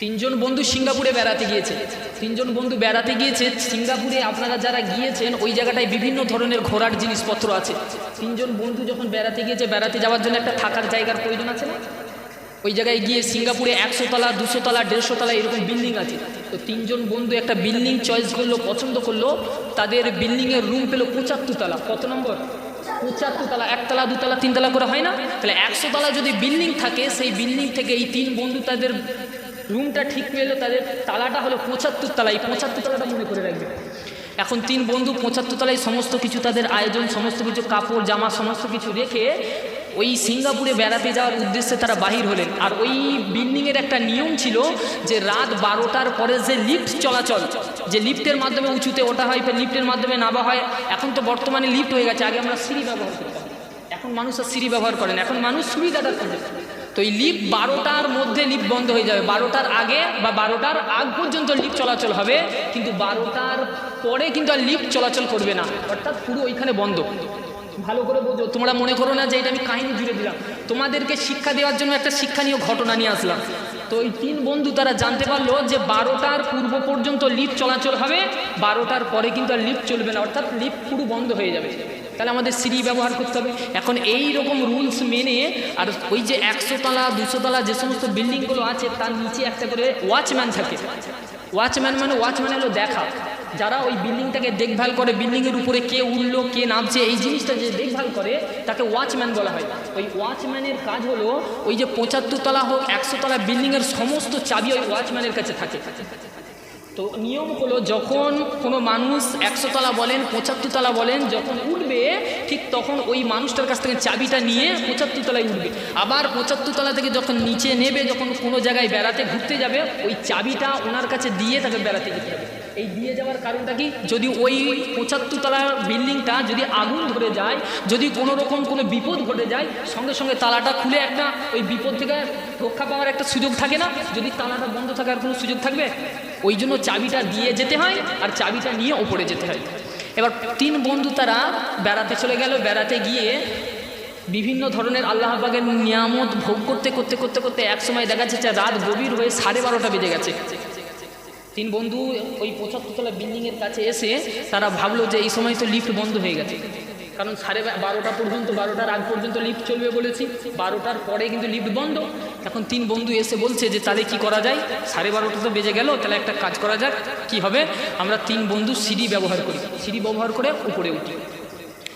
তিনজন বন্ধু সিঙ্গাপুরে বেড়াতে গিয়েছে। তিনজন বন্ধু বেড়াতে গিয়েছে, সিঙ্গাপুরে আপনারা যারা গিয়েছেন, ওই জায়গাটায় বিভিন্ন ধরনের ঘোরার জিনিসপত্র আছে। তিনজন বন্ধু যখন বেড়াতে গিয়েছে, বেড়াতে যাওয়ার জন্য একটা থাকার জায়গার প্রয়োজন আছে না? ওই জায়গায় গিয়ে সিঙ্গাপুরে একশো তলা, দুশো তলা, দেড়শো তলা এরকম বিল্ডিং আছে। তো তিনজন বন্ধু একটা বিল্ডিং চয়েস করল, পছন্দ করল, তাদের বিল্ডিংয়ের রুম পেল পঁচাত্তর তলা। কত নম্বর? পঁচাত্তর তলা একতলা দুতলা তিনতলা করে হয় না? তাহলে একশো তলা যদি বিল্ডিং থাকে, সেই বিল্ডিং থেকে এই তিন বন্ধু তাদের রুমটা ঠিক পেল তাদের তালাটা হলো পঁচাত্তর তলা, এই পঁচাত্তর তলাটা মনে করে রাখবে। এখন তিন বন্ধু পঁচাত্তর তলায় সমস্ত কিছু, তাদের আয়োজন, সমস্ত কিছু, কাপড়, জামা, সমস্ত কিছু রেখে ওই সিঙ্গাপুরে বেড়াতে যাওয়ার উদ্দেশ্যে তারা বাহির হলেন। আর ওই বিল্ডিংয়ের একটা নিয়ম ছিল যে রাত বারোটার পরে যে লিফট চলাচল, যে লিফটের মাধ্যমে উঁচুতে ওঠা হয় লিফটের মাধ্যমে নামা হয়। এখন তো বর্তমানে লিফট হয়ে গেছে, আগে আমরা সিঁড়ি ব্যবহার করতাম। এখন মানুষ আর সিঁড়ি ব্যবহার করেন এখন মানুষ সুবিধাটা খোঁজে তো এই লিফট বারোটার মধ্যে লিফট বন্ধ হয়ে যাবে। বারোটার আগে বা বারোটার আগ পর্যন্ত লিফট চলাচল হবে, কিন্তু বারোটার পরে কিন্তু আর লিফট চলাচল করবে না। অর্থাৎ পুরো ওইখানে বন্ধ। ভালো করে বোঝো। তোমরা মনে করো না যে এটা আমি কাহিনী জুড়ে দিলাম। তোমাদেরকে শিক্ষা দেওয়ার জন্য একটা শিক্ষণীয় ঘটনা নিয়ে আসলাম। তো ওই তিন বন্ধু তারা জানতে পারল যে বারোটার পূর্ব পর্যন্ত লিফট চলাচল হবে, বারোটার পরে কিন্তু আর লিফট চলবে না। অর্থাৎ লিফট পুরো বন্ধ হয়ে যাবে। তাহলে আমাদের সিঁড়ি ব্যবহার করতে হবে। এখন এই রকম রুলস মেনে আর ওই যে একশো তলা, দুশো তলা যে সমস্ত বিল্ডিংগুলো আছে, তার নিচে একটা করে ওয়াচম্যান থাকে। ওয়াচম্যান মানে ওয়াচম্যান হলো দেখা। যারা ওই বিল্ডিংটাকে দেখভাল করে, বিল্ডিংয়ের উপরে কে উঠল, কে নামছে, এই জিনিসটা যে দেখভাল করে, তাকে ওয়াচম্যান বলা হয়। ওই ওয়াচম্যানের কাজ হলো ওই যে পঁচাত্তর তলা হোক, একশো তলা বিল্ডিংয়ের সমস্ত চাবি ওই ওয়াচম্যানের কাছে থাকে। তো নিয়ম হলো যখন কোনো মানুষ একশো তলা বলেন, পঁচাত্তর তলা বলেন, যখন উঠবে ঠিক তখন ওই মানুষটার কাছ থেকে চাবিটা নিয়ে পঁচাত্তর তলায় উঠবে। আবার পঁচাত্তর তলা থেকে যখন নিচে নেবে, যখন কোনো জায়গায় বেড়াতে ঘুরতে যাবে, ওই চাবিটা ওনার কাছে দিয়ে তাকে বেড়াতে যেতে হবে। এই দিয়ে যাওয়ার কারণটা কি? যদি ওই পঁচাত্তর তলার বিল্ডিংটা যদি আগুন ধরে যায়, যদি কোনো রকম কোনো বিপদ ঘটে যায়, সঙ্গে সঙ্গে তালাটা খুলে একটা ওই বিপদ থেকে রক্ষা পাওয়ার একটা সুযোগ থাকে না? যদি তালাটা বন্ধ থাকার কোনো সুযোগ থাকবে, ওই জন্য চাবিটা দিয়ে যেতে হয় আর চাবিটা নিয়ে ওপরে যেতে হয়। এবার তিন বন্ধু তারা বেড়াতে চলে গেল। বেড়াতে গিয়ে বিভিন্ন ধরনের আল্লাহবাগের নিয়ামত ভোগ করতে করতে করতে করতে এক সময় দেখা যাচ্ছে রাত গভীর হয়ে সাড়ে বারোটা বেজে গেছে। তিন বন্ধু ওই পঁচাত্তরতলা বিল্ডিংয়ের কাছে এসে তারা ভাবলো যে এই সময় তো লিফট বন্ধ হয়ে গেছে। কারণ সাড়ে বারোটা পর্যন্ত, বারোটার আগ পর্যন্ত লিফট চলবে বলেছি। বারোটার পরে কিন্তু লিফট বন্ধ। এখন তিন বন্ধু এসে বলছে যে, তাহলে কি করা যায়? সাড়ে বারোটা তো বেজে গেল, তাহলে একটা কাজ করা যাক। কি হবে? আমরা তিন বন্ধু সিঁড়ি ব্যবহার করি। সিঁড়ি ব্যবহার করে উপরে উঠি।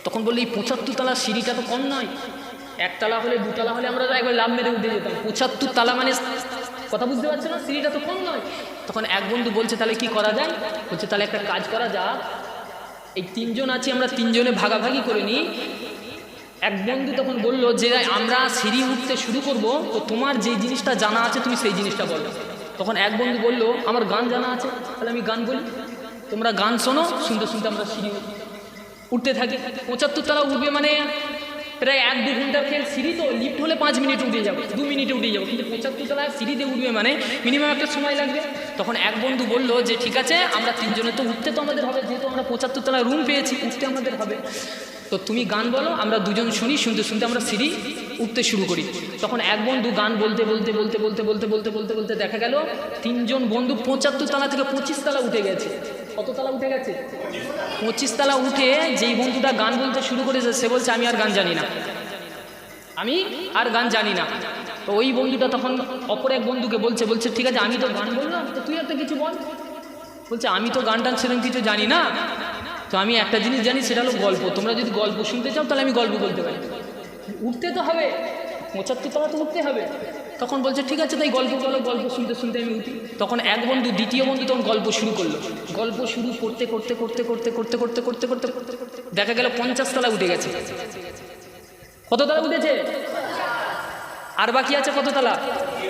তখন বললে, এই পঁচাত্তর তালা সিঁড়িটা তো কম নয়। একতলা হলে, দুতলা হলে আমরা একবার লাভ মেরে উঠে যেতাম। পঁচাত্তর তালা মানে কথা বুঝতে পারছ না? সিঁড়িটা তো কম নয়। তখন এক বন্ধু বলছে, তাহলে কি করা যায়? বলছে, তাহলে একটা কাজ করা যাক। এই তিনজন আছি, আমরা তিনজনে ভাগাভাগি করে নিই। এক বন্ধু তখন বলল, যে আমরা সিঁড়ি উঠতে শুরু করব, তো তোমার যে জিনিসটা জানা আছে তুমি সেই জিনিসটা বলো। তখন এক বন্ধু বলল, আমার গান জানা আছে, তাহলে আমি গান বলি। তোমরা গান শোনো, শুনতে শুনতে আমরা সিঁড়ি উঠি। উঠতে থাকি। পঁচাত্তর তলা উঠবে মানে প্রায় এক দু ঘণ্টার খেল সিঁড়ি, তো লিফ্ট হলে পাঁচ মিনিট উঠে যাব, দু মিনিটে উঠে যাব। কিন্তু পঁচাত্তর তলা সিঁড়িতে উঠবে মানে মিনিমাম একটা সময় লাগবে। তখন এক বন্ধু বলল যে, ঠিক আছে, আমরা তিনজনে তো উঠতে তো আমাদের হবে, যেহেতু আমরা পঁচাত্তর তলা রুম পেয়েছি, উঠতে আমাদের হবে। তো তুমি গান বলো, আমরা দুজন শুনি, শুনতে শুনতে আমরা সিঁড়ি উঠতে শুরু করি। তখন এক বন্ধু গান বলতে বলতে বলতে বলতে বলতে বলতে বলতে বলতে দেখা গেল, তিনজন বন্ধু পঁচাত্তর তলা থেকে পঁচিশ তলা উঠে গেছে। কত তালা উঠে গেছে? পঁচিশ তলা উঠে যেই বন্ধুটা গান বলতে শুরু করেছে, সে বলছে, আমি আর গান জানি না। আমি আর গান জানি না। তো ওই বন্ধুটা তখন অপর এক বন্ধুকে বলছে বলছে, ঠিক আছে, আমি তো গান বললাম, তো তুই একটা কিছু বল। বলছে, আমি তো গান টান সেরকম কিছু জানি না। তো আমি একটা জিনিস জানি, সেটা হলো গল্প। তোমরা যদি গল্প শুনতে চাও, তাহলে আমি গল্প বলতে পারি। উঠতে তো হবে, পঁচাত্তর তলা তো উঠতে হবে। তখন বলছে, ঠিক আছে, তাই গল্প বলো, গল্প শুনতে শুনতে আমি উঠি। তখন এক বন্ধু, দ্বিতীয় বন্ধু তখন গল্প শুরু করল। গল্প শুরু করতে করতে করতে করতে করতে করতে করতে করতে করতে দেখা গেল পঞ্চাশ তলা উঠে গেছে। কত তলা উঠেছে? আর বাকি আছে কত তলা?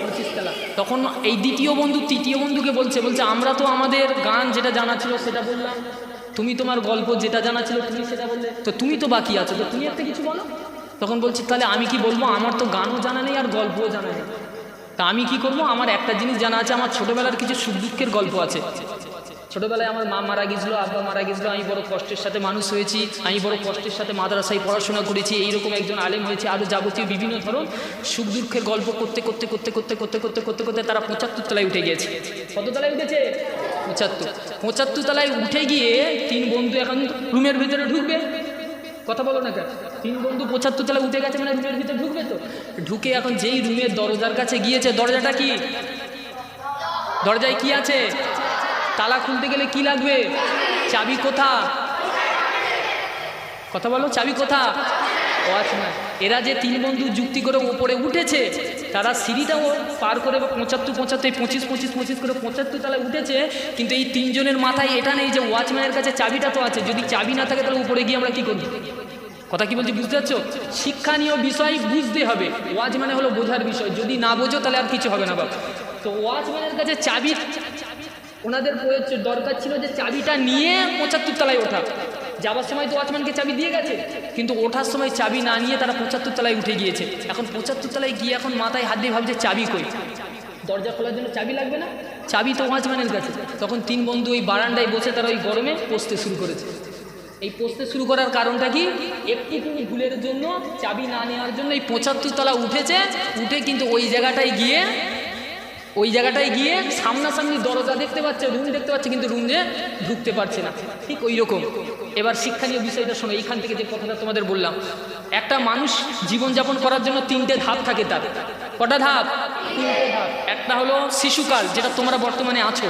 পঁচিশ তলা। তখন এই দ্বিতীয় বন্ধু, তৃতীয় বন্ধুকে বলছে বলছে, আমরা তো আমাদের গান যেটা জানা ছিল, সেটা বললাম। তুমি তোমার গল্প যেটা জানা ছিল তুমি সেটা বললে। তো তুমি তো বাকি আছো, তো তুমি একটা কিছু বলো। তখন বলছি, তাহলে আমি কি বলব? আমার তো গানও জানা নেই আর গল্পও জানা নেই। তা আমি কি করব? আমার একটা জিনিস জানা আছে, আমার ছোটোবেলার কিছু সুখ দুঃখের গল্প আছে। ছোটোবেলায় আমার মা মারা গেছিল আব্বা মারা গেছিল আমি বড় কষ্টের সাথে মানুষ হয়েছি, আমি বড় কষ্টের সাথে মাদ্রাসায় পড়াশোনা করেছি, এইরকম একজন আলেম হয়েছে আরও যাবতীয় বিভিন্ন ধরন সুখ দুঃখের গল্প করতে করতে করতে করতে করতে করতে করতে করতে তারা পঁচাত্তর তলায় উঠে গিয়েছে। কত তলায় উঠেছে? পঁচাত্তর। পঁচাত্তর তলায় উঠে গিয়ে তিন বন্ধু এখন রুমের ভিতরে ঢুকবে। কথা বলো না তিন বন্ধু পঁচাত্তর তলায় উঠে গেছে মানে রুমের ভিতরে ঢুকবে তো? ঢুকে এখন যেই রুমের দরজার কাছে গিয়েছে, দরজাটা কি? দরজায় কি আছে? তালা খুলতে গেলে কি লাগবে? চাবি কোথা? কথা বলো, চাবি কোথা? ওয়াচম্যান এরা যে তিন বন্ধু যুক্তি করে ওপরে উঠেছে, তারা সিঁড়িটাও পার করে বা পঁচাত্তর পঁচাত্তর, পঁচিশ পঁচিশ পঁচিশ করে পঁচাত্তর তলায় উঠেছে, কিন্তু এই তিনজনের মাথায় এটা নেই যে ওয়াচম্যানের কাছে চাবিটা তো আছে, যদি চাবি না থাকে তাহলে উপরে গিয়ে আমরা কী করব? কথা কি বলছি, বুঝতে পারছ? শিক্ষানীয় বিষয় বুঝতে হবে ওয়াজ হলো বোঝার বিষয়, যদি না বোঝো তাহলে আর কিছু হবে না বাবা তো ওয়াচম্যানের কাছে চাবি, ওনাদের দরকার ছিল যে চাবিটা নিয়ে পঁচাত্তর তলায় ওঠা। যাবার সময় তো ওয়াচম্যানকে চাবি দিয়ে গেছে, কিন্তু ওঠার সময় চাবি না নিয়ে তারা পঁচাত্তর তলায় উঠে গিয়েছে। এখন পঁচাত্তর তলায় গিয়ে এখন মাথায় হাত দিয়ে ভাবছে, চাবি কই? দরজা খোলার জন্য চাবি লাগবে না? চাবি তো ওয়াচম্যানের কাছে। তখন তিন বন্ধু ওই বারান্দায় বসে তারা ওই গরমে পষতে শুরু করেছে। এই পষতে শুরু করার কারণটা কি? একটুখানি ভুলের জন্য, চাবি না নেওয়ার জন্য এই পঁচাত্তর তলা উঠেছে, উঠে কিন্তু ওই জায়গাটায় গিয়ে ওই জায়গাটায় গিয়ে সামনাসামনি দরজা দেখতে পাচ্ছে রুম দেখতে পাচ্ছে, কিন্তু রুমে ঢুকতে পারছে না। ঠিক ওই রকম। এবার শিক্ষণীয় বিষয়টা শোনো এইখান থেকে যে কথাটা তোমাদের বললাম, একটা মানুষ জীবনযাপন করার জন্য তিনটে ধাপ থাকে তার। কটা ধাপ তিনটে ধাপ? একটা হলো শিশুকাল, যেটা তোমরা বর্তমানে আছো।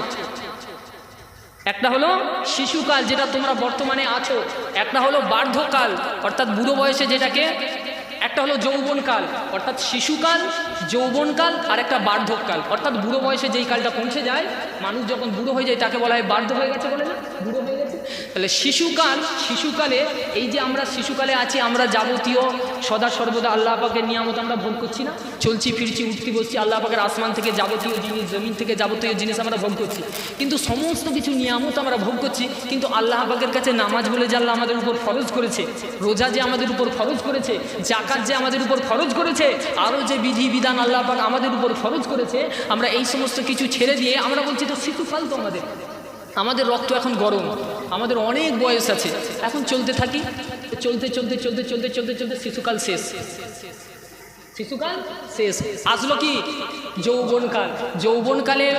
একটা হলো শিশুকাল, যেটা তোমরা বর্তমানে আছো। একটা হলো বার্ধকাল, অর্থাৎ বুড়ো বয়সে যেটাকে একটা হলো যৌবনকাল, অর্থাৎ শিশুকাল, যৌবনকাল, আর একটা বার্ধক্যকাল। অর্থাৎ বুড়ো বয়সে যেই কালটা পৌঁছে যায়, মানুষ যখন বুড়ো হয়ে যায়, তাকে বলা হয় বার্ধ হয়ে গেছে বলে না? বুড়ো হয়ে তাহলে শিশুকাল, শিশুকালে, এই যে আমরা শিশুকালে আছি, আমরা যাবতীয়, সদা সর্বদা আল্লাহ পাকের নিয়ামত আমরা ভোগ করছি না? চলছি, ফিরছি উঠতি বসছি, আল্লাহ পাকের আসমান থেকে যাবতীয় জিনিস, জমিন থেকে যাবতীয় জিনিস আমরা ভোগ করছি। কিন্তু সমস্ত কিছু নিয়ামত আমরা ভোগ করছি, কিন্তু আল্লাহ পাকের কাছে নামাজ বলে যে আল্লাহ আমাদের উপর ফরজ করেছে, রোজা যে আমাদের উপর ফরজ করেছে, জাকাত যে আমাদের উপর ফরজ করেছে আরও যে বিধি বিধান আল্লাহ পাক আমাদের উপর ফরজ করেছে, আমরা এই সমস্ত কিছু ছেড়ে দিয়ে আমরা বলছি তো শিশুকাল তো আমাদের আমাদের রক্ত এখন গরম। আমাদের অনেক বয়স আছে। এখন চলতে থাকি। চলতে চলতে চলতে চলতে চলতে চলতে শিশুকাল শেষ। শিশুকাল শেষ। আসলো কি? যৌবনকাল। যৌবনকালে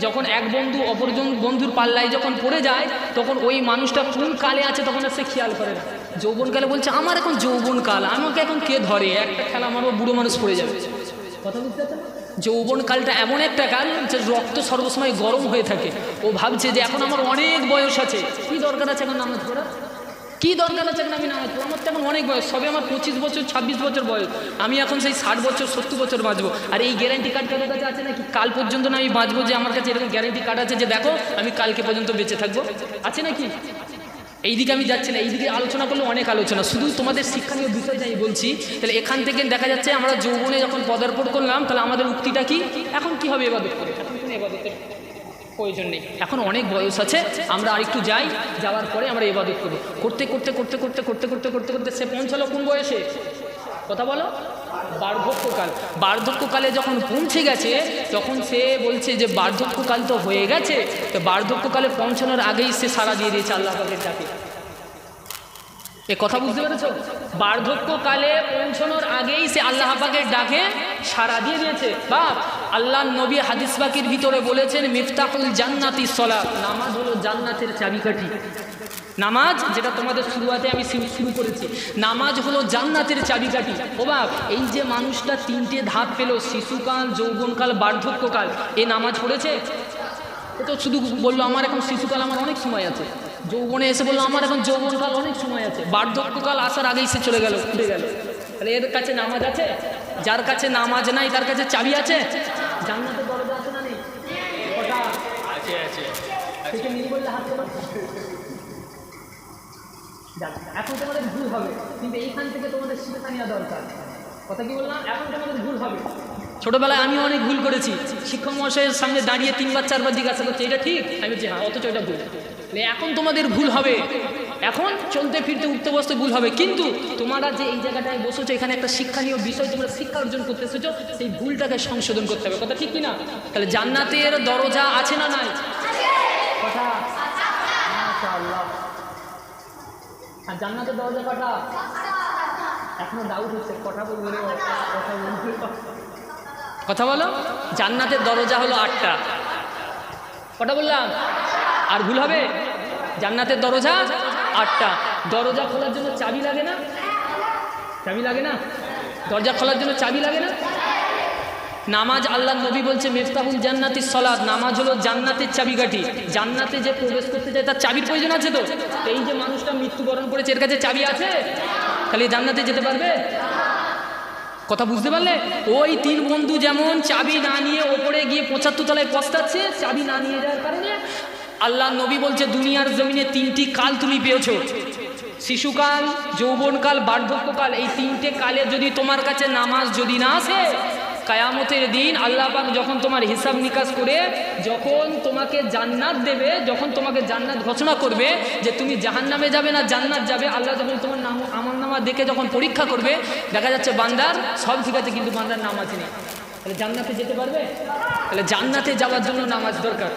যখন এক বন্ধু অপরজন বন্ধুর পাল্লায় যখন পড়ে যায়, তখন ওই মানুষটা কোন কালে আছে তখন সে খেয়াল করে না। যৌবনকালে বলছে, আমার এখন যৌবনকাল। আমাকে এখন কে ধরে? একটা খেলা মারবো বুড়ো মানুষ পড়ে যাবে। কথা বুঝতে? যৌবনকালটা এমন একটা কাল যে রক্ত সর্বসময় গরম হয়ে থাকে। ও ভাবছে যে এখন আমার অনেক বয়স আছে। কি দরকার আছে এখন নামাজ পড়া কি দরকার আছে এখন আমি নামাজ পড়া আমার তো এখন অনেক বয়স। সবে আমার পঁচিশ বছর, ছাব্বিশ বছর বয়স। আমি এখন সেই ষাট বছর, সত্তর বছর বাঁচবো। আর এই গ্যারান্টি কার্ড কাছে আছে নাকি? কাল পর্যন্ত না আমি বাঁচবো যে আমার কাছে এরকম গ্যারান্টি কার্ড আছে যে দেখো, আমি কালকে পর্যন্ত বেঁচে থাকব? আছে নাকি? এইদিকে আমি যাচ্ছি না, এইদিকে আলোচনা করলে অনেক আলোচনা। শুধু তোমাদের শিক্ষণীয় বিষয়টা আমি বলছি। তাহলে এখান থেকে দেখা যাচ্ছে আমরা যৌবনে যখন পদার্পণ করলাম, তাহলে আমাদের উক্তিটা কি? এখন কি হবে এবাদত করে এখন এবাদতের প্রয়োজন নেই। এখন অনেক বয়স আছে, আমরা আরেকটু যাই, যাওয়ার পরে আমরা এবাদত করব। করতে করতে করতে করতে করতে করতে করতে করতে সে পৌঁছালো কোন বয়সে। কথা বলো। বার্ধক্যকাল। বার্ধক্যকালে যখন পৌঁছে গেছে, তখন সে বলছে যে, বার্ধক্যকাল তো হয়ে গেছে। তো বার্ধক্যকালে পৌঁছানোর আগেই সে সারা দিয়ে দিয়েছে আল্লাহ পাকের ডাকে। এ কথা বুঝতে পেরেছ? বার্ধক্যকালে পৌঁছানোর আগেই সে আল্লাহ পাকের ডাকে সারা দিয়ে দিয়েছে। বাপ আল্লাহ নবী হাদিস পাকির ভিতরে বলেছেন মিফতাকুল জান্নাতি সলা। নামাজ হলো জান্নাতের চাবিকাঠি। নামাজ যেটা তোমাদের শুরুয়াতে আমি শুরু- করেছি নামাজ হলো জান্নাতের চাবিকাঠি। ও বাপ এই যে মানুষটা তিনটে ধাপ পেল শিশুকাল যৌবনকাল বার্ধক্যকাল এ নামাজ পড়েছে? ও তো শুধু বলল আমার এখন শিশুকাল আমার অনেক সময় আছে। যৌবনে এসে বলল আমার এখন যৌবনকাল অনেক সময় আছে। বার্ধক্যকাল আসার আগেই সে চলে গেল উঠে গেল। তাহলে এর কাছে নামাজ আছে? যার কাছে নামাজ নাই তার কাছে চাবি আছে? জান্নাতের দরজা আছে না নেই? আছে আছে। এখন তোমাদের ভুল হবে, কিন্তু এইখান থেকে তোমাদের শিক্ষা নেওয়া দরকার। কথা কি বললাম? এখন তোমাদের ভুল হবে। ছোটবেলায় আমি অনেক ভুল করেছি। শিক্ষক মহাশয়ের সামনে দাঁড়িয়ে তিনবার, চারবার জিজ্ঞাসা করছে, এটা ঠিক? আমি বলছি হ্যাঁ অথচ এটা ভুল। এখন তোমাদের ভুল হবে। এখন চলতে ফিরতে উঠতে বসতে ভুল হবে। কিন্তু তোমরা যে এই জায়গাটায় বসেছো, এখানে একটা শিক্ষণীয় বিষয়, তোমরা শিক্ষা অর্জন করতে এসেছ, সেই ভুলটাকে সংশোধন করতে হবে। কথা ঠিক কি না? তাহলে জান্নাতের দরজা আছে না নাই? কথা আর জান্নাতের দরজা কটা? এখনও ডাউট হচ্ছে কথা বলব কথা বলব? কথা বলো? জান্নাতের দরজা হলো আটটা। কটা বললাম? আর ভুল হবে? জান্নাতের দরজা আটটা। দরজা খোলার জন্য চাবি লাগে না? চাবি লাগে না? দরজা খোলার জন্য চাবি লাগে না? নামাজ আল্লাহ নবী বলছে, মেফতাহুল জান্নাতি সলাদ নামাজ হলো জান্নাতের চাবিকাঠি। জান্নাতে যে প্রবেশ করতে চায় তার চাবির প্রয়োজন আছে তো? এই যে মানুষটা মৃত্যুবরণ করেছে, এর কাছে চাবি আছে? খালি জান্নাতে যেতে পারবে? কথা বুঝতে পারলে? ওই তিন বন্ধু যেমন চাবি না নিয়ে ওপরে গিয়ে পঁচাত্তর তলায় পস্তাচ্ছে, চাবি না নিয়ে যাওয়ার কারণে আল্লাহ নবী বলছে, দুনিয়ার জমিনে তিনটি কাল তুমি পেয়েছ। শিশুকাল, যৌবনকাল, বার্ধক্যকাল, এই তিনটে কালে যদি তোমার কাছে নামাজ যদি না আসে কায়ামতের দিন আল্লাহ পাক যখন তোমার হিসাব নিকাশ করে, যখন তোমাকে জান্নাত দেবে, যখন তোমাকে জান্নাত ঘোষণা করবে যে তুমি জাহান নামে যাবে না জান্নাত যাবে, আল্লাহ যখন তোমার নাম, আমার নামা দেখে যখন পরীক্ষা করবে, দেখা যাচ্ছে বান্দার সব ঠিক আছে কিন্তু বান্দার নাম আছে না। তাহলে জান্নাতে যেতে পারবে? তাহলে জান্নাতে যাওয়ার জন্য নামাজ দরকার।